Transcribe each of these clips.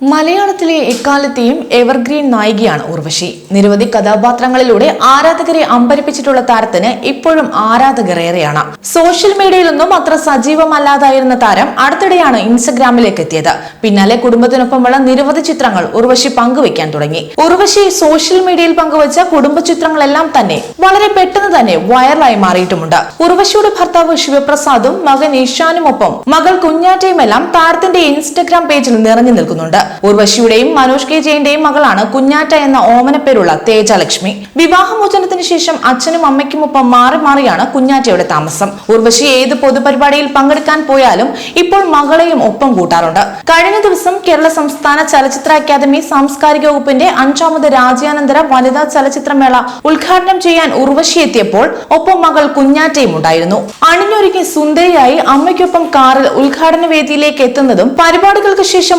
മലയാളത്തിലെ എക്കാലത്തെയും എവർഗ്രീൻ നായികയാണ് ഉർവശി. നിരവധി കഥാപാത്രങ്ങളിലൂടെ ആരാധകരെ അമ്പരിപ്പിച്ചിട്ടുള്ള താരത്തിന് ഇപ്പോഴും ആരാധകർ ഏറെയാണ് സോഷ്യൽ മീഡിയയിലൊന്നും അത്ര സജീവമല്ലാതായിരുന്ന താരം അടുത്തിടെയാണ് ഇൻസ്റ്റഗ്രാമിലേക്ക് എത്തിയത്. പിന്നാലെ കുടുംബത്തിനൊപ്പമുള്ള നിരവധി ചിത്രങ്ങൾ ഉർവശി പങ്കുവയ്ക്കാൻ തുടങ്ങി. ഉർവശി സോഷ്യൽ മീഡിയയിൽ പങ്കുവച്ച കുടുംബ ചിത്രങ്ങളെല്ലാം തന്നെ വളരെ പെട്ടെന്ന് തന്നെ വൈറലായി മാറിയിട്ടുമുണ്ട്. ഉർവശിയുടെ ഭർത്താവ് ശിവപ്രസാദും മകൻ ഈശാനുമൊപ്പം മകൾ കുഞ്ഞാറ്റയുമെല്ലാം താരത്തിന്റെ ഇൻസ്റ്റഗ്രാം പേജിൽ നിറഞ്ഞു നിൽക്കുന്നുണ്ട്. ഉർവശിയുടെയും മനോജ് കെ ജയന്റെയും മകളാണ് കുഞ്ഞാറ്റ എന്ന ഓമനപ്പേരുള്ള തേജലക്ഷ്മി. വിവാഹമോചനത്തിന് ശേഷം അച്ഛനും അമ്മയ്ക്കുമൊപ്പം മാറി മാറിയാണ് കുഞ്ഞാറ്റയുടെ താമസം. ഉർവശി ഏത് പൊതുപരിപാടിയിൽ പങ്കെടുക്കാൻ പോയാലും ഇപ്പോൾ മകളെയും ഒപ്പം കൂട്ടാറുണ്ട്. കഴിഞ്ഞ ദിവസം കേരള സംസ്ഥാന ചലച്ചിത്ര അക്കാദമി സാംസ്കാരിക വകുപ്പിന്റെ അഞ്ചാമത് രാജ്യാനന്തര വനിതാ ചലച്ചിത്രമേള ഉദ്ഘാടനം ചെയ്യാൻ ഉർവശി എത്തിയപ്പോൾ ഒപ്പം മകൾ കുഞ്ഞാറ്റയും ഉണ്ടായിരുന്നു. അണിഞ്ഞൊരുക്കി സുന്ദരിയായി അമ്മയ്ക്കൊപ്പം കാറിൽ ഉദ്ഘാടന വേദിയിലേക്ക് എത്തുന്നതും പരിപാടികൾക്ക് ശേഷം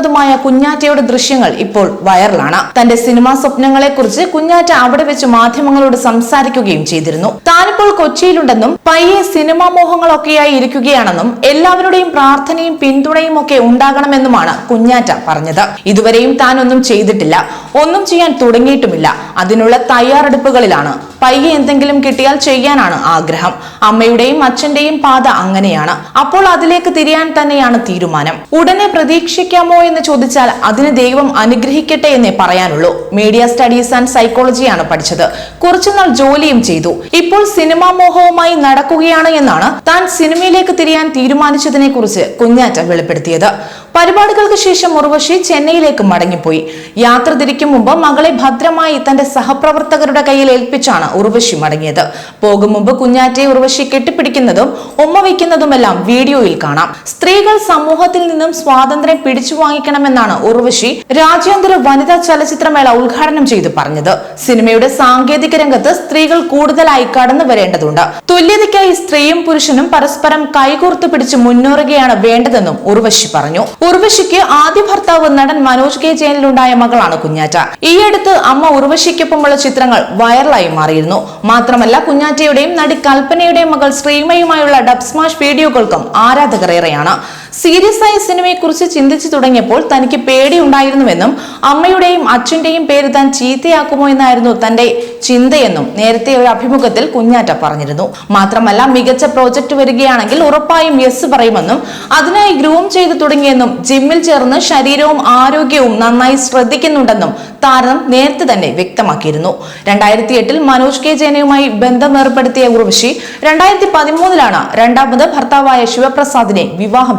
മടങ്ങിപ്പോകുന്നതുമായ കുഞ്ഞാറ്റയുടെ ദൃശ്യങ്ങൾ ഇപ്പോൾ വൈറലാണ്. തന്റെ സിനിമാ സ്വപ്നങ്ങളെ കുറിച്ച് കുഞ്ഞാറ്റ അവിടെ വെച്ച് മാധ്യമങ്ങളോട് സംസാരിക്കുകയും ചെയ്തിരുന്നു. താനിപ്പോൾ കൊച്ചിയിലുണ്ടെന്നും പയ്യെ സിനിമാ മോഹങ്ങളൊക്കെയായി ഇരിക്കുകയാണെന്നും എല്ലാവരുടെയും പ്രാർത്ഥനയും പിന്തുണയും ഒക്കെ ഉണ്ടാകണമെന്നുമാണ് കുഞ്ഞാറ്റ പറഞ്ഞത്. ഇതുവരെയും താൻ ഒന്നും ചെയ്തിട്ടില്ല. ഒന്നും ചെയ്യാൻ തുടങ്ങിയിട്ടുമില്ല. അതിനുള്ള തയ്യാറെടുപ്പുകളിലാണ് പയ്യെ എന്തെങ്കിലും കിട്ടിയാൽ ചെയ്യാനാണ് ആഗ്രഹം. അമ്മയുടെയും അച്ഛന്റെയും പാത അങ്ങനെയാണ്. അപ്പോൾ അതിലേക്ക് തിരിയാൻ തന്നെയാണ് തീരുമാനം. ഉടനെ പ്രതീക്ഷിക്കാമോ എന്ന് ചോദിച്ചാൽ അതിന് ദൈവം അനുഗ്രഹിക്കട്ടെ എന്നേ പറയാനുള്ളൂ. മീഡിയ സ്റ്റഡീസ് ആൻഡ് സൈക്കോളജിയാണ് പഠിച്ചത്. കുറച്ചുനാൾ ജോലിയും ചെയ്തു. ഇപ്പോൾ സിനിമാ മോഹവുമായി നടക്കുകയാണ് എന്നാണ് താൻ സിനിമയിലേക്ക് തിരിയാൻ തീരുമാനിച്ചതിനെ കുറിച്ച് കുഞ്ഞാറ്റ വെളിപ്പെടുത്തിയത്. പരിപാടികൾക്ക് ശേഷം ഉർവശി ചെന്നൈയിലേക്ക് മടങ്ങിപ്പോയി. യാത്ര തിരിക്കും മുമ്പ് മകളെ ഭദ്രമായി തന്റെ സഹപ്രവർത്തകരുടെ കയ്യിൽ ഏൽപ്പിച്ചാണ് ഉർവശി മടങ്ങിയത്. പോകും മുമ്പ് കുഞ്ഞാറ്റയെ ഉർവശി കെട്ടിപ്പിടിക്കുന്നതും ഉമ്മ വയ്ക്കുന്നതുമെല്ലാം വീഡിയോയിൽ കാണാം. സ്ത്രീകൾ സമൂഹത്തിൽ നിന്നും സ്വാതന്ത്ര്യം പിടിച്ചു വാങ്ങിക്കണമെന്നാണ് ഉർവശി രാജ്യാന്തര വനിതാ ചലച്ചിത്രമേള ഉദ്ഘാടനം ചെയ്ത് പറഞ്ഞത്. സിനിമയുടെ സാങ്കേതിക രംഗത്ത് സ്ത്രീകൾ കൂടുതലായി കടന്നു വരേണ്ടതുണ്ട്. തുല്യതയ്ക്കായി സ്ത്രീയും പുരുഷനും പരസ്പരം കൈകോർത്തു പിടിച്ച് മുന്നേറുകയാണ് വേണ്ടതെന്നും ഉർവശി പറഞ്ഞു. ഉർവശിക്ക് ആദ്യ ഭർത്താവ് നടൻ മനോജ് കെ ജയനിലുണ്ടായ മകളാണ് കുഞ്ഞാറ്റ. ഈയടുത്ത് അമ്മ ഉർവശിക്കൊപ്പമുള്ള ചിത്രങ്ങൾ വൈറലായി മാറിയിരുന്നു മാത്രമല്ല കുഞ്ഞാറ്റയുടെയും നടി കൽപ്പനയുടെയും മകൾ ശ്രീമയുമായുള്ള ഡബ്സ്മാഷ് വീഡിയോകൾക്കും ആരാധകർ ഏറെയാണ് സീരിയസ് ആയ സിനിമയെക്കുറിച്ച് ചിന്തിച്ചു തുടങ്ങിയപ്പോൾ തനിക്ക് പേടിയുണ്ടായിരുന്നുവെന്നും അമ്മയുടെയും അച്ഛന്റെയും പേര് താൻ ചീത്തയാക്കുമോ എന്നായിരുന്നു തന്റെ ചിന്തയെന്നും നേരത്തെ ഒരു അഭിമുഖത്തിൽ കുഞ്ഞാറ്റ പറഞ്ഞിരുന്നു. മാത്രമല്ല മികച്ച പ്രോജക്റ്റ് വരികയാണെങ്കിൽ ഉറപ്പായും യെസ് പറയുമെന്നും അതിനായി ഗ്രൂം ചെയ്തു തുടങ്ങിയെന്നും ജിമ്മിൽ ചേർന്ന് ശരീരവും ആരോഗ്യവും നന്നായി ശ്രദ്ധിക്കുന്നുണ്ടെന്നും താരം നേരത്തെ തന്നെ വ്യക്തമാക്കിയിരുന്നു. രണ്ടായിരത്തി എട്ടിൽ മനോജ് കെ ജയനുമായി ബന്ധം ഏർപ്പെടുത്തിയ ഉർവശി രണ്ടായിരത്തി പതിമൂന്നിലാണ് രണ്ടാമത് ഭർത്താവായ ശിവപ്രസാദിനെ വിവാഹം